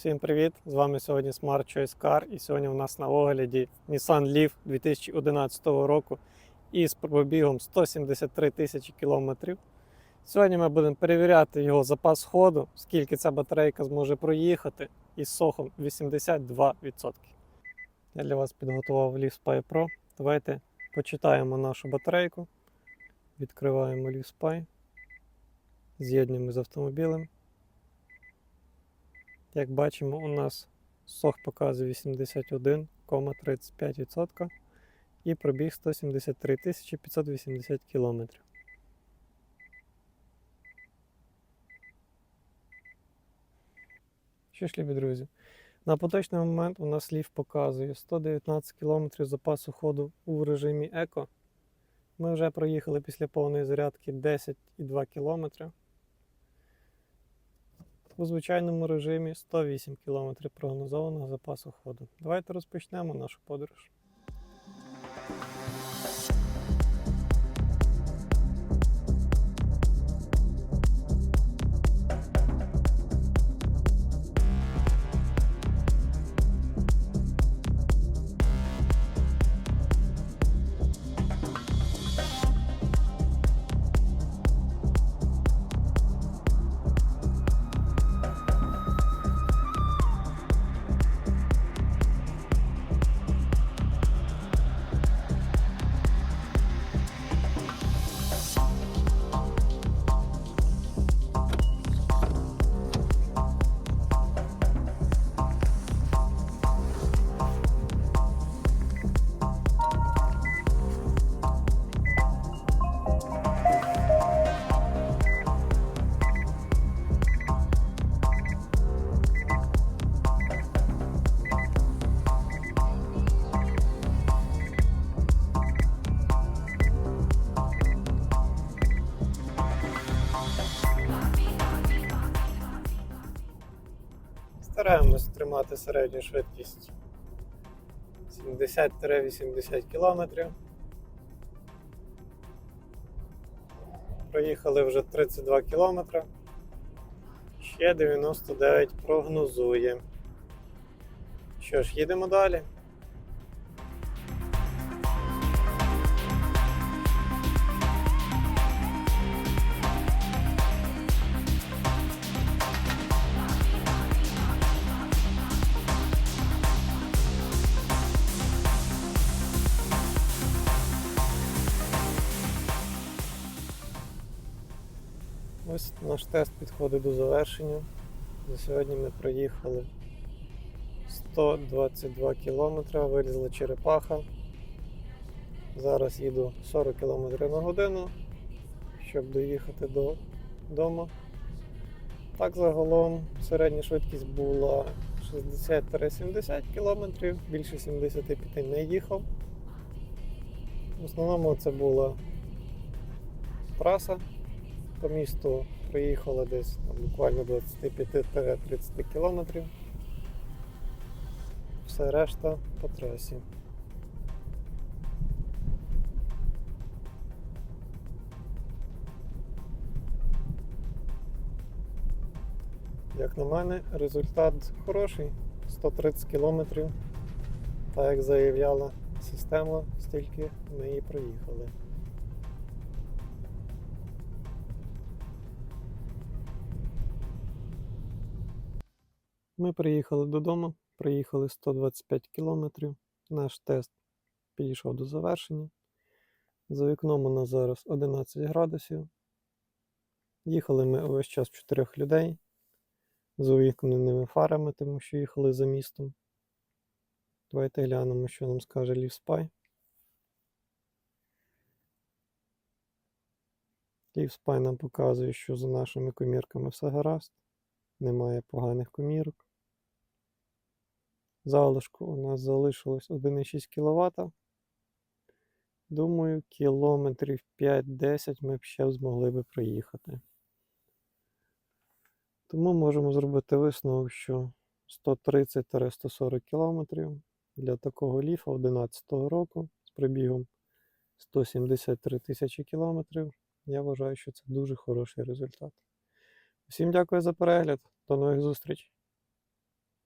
Всім привіт! З вами сьогодні Smart Choice Car і сьогодні у нас на огляді Nissan Leaf 2011 року із пробігом 173 тисячі кілометрів. Сьогодні ми будемо перевіряти його запас ходу, скільки ця батарейка зможе проїхати із сохом 82%. Я для вас підготував Leaf Spy Pro. Давайте почитаємо нашу батарейку. Відкриваємо Leaf Spy. З'єднуємо з автомобілем. Як бачимо, у нас сох показує 81,35% і пробіг 173 580 км. Що ж, любі друзі, на поточний момент у нас лів показує 119 км запасу ходу у режимі Еко. Ми вже проїхали після повної зарядки 10,2 км. У звичайному режимі 108 км прогнозованого запасу ходу. Давайте розпочнемо нашу подорож. Стараємось тримати середню швидкість 70-80 км. Проїхали вже 32 км. Ще 99 прогнозує. Що ж, їдемо далі. Ось наш тест підходить до завершення. За сьогодні ми проїхали 122 км, вилізла черепаха. Зараз їду 40 км на годину, щоб доїхати до дому. Так загалом середня швидкість була 60-70 км, більше 75 не їхав. В основному це була траса по місту приїхала десь там, буквально 25-30 кілометрів. Все решта по трасі. Як на мене, результат хороший. 130 кілометрів. Так як заявляла система, стільки ми і проїхали. Ми приїхали додому, проїхали 125 кілометрів. Наш тест підійшов до завершення. За вікном у нас зараз 11 градусів. Їхали ми увесь час в чотирьох людей з увікненими фарами, тому що їхали за містом. Давайте глянемо, що нам скаже Лівспай. Лівспай нам показує, що за нашими комірками все гаразд. Немає поганих комірок. Залишку у нас залишилось 1,6 кВт. Думаю, кілометрів 5-10 ми б ще змогли би проїхати. Тому можемо зробити висновок, що 130-140 км для такого ліфа 2011 року з пробігом 173 тисячі кілометрів. Я вважаю, що це дуже хороший результат. Всім дякую за перегляд. До нових зустрічей!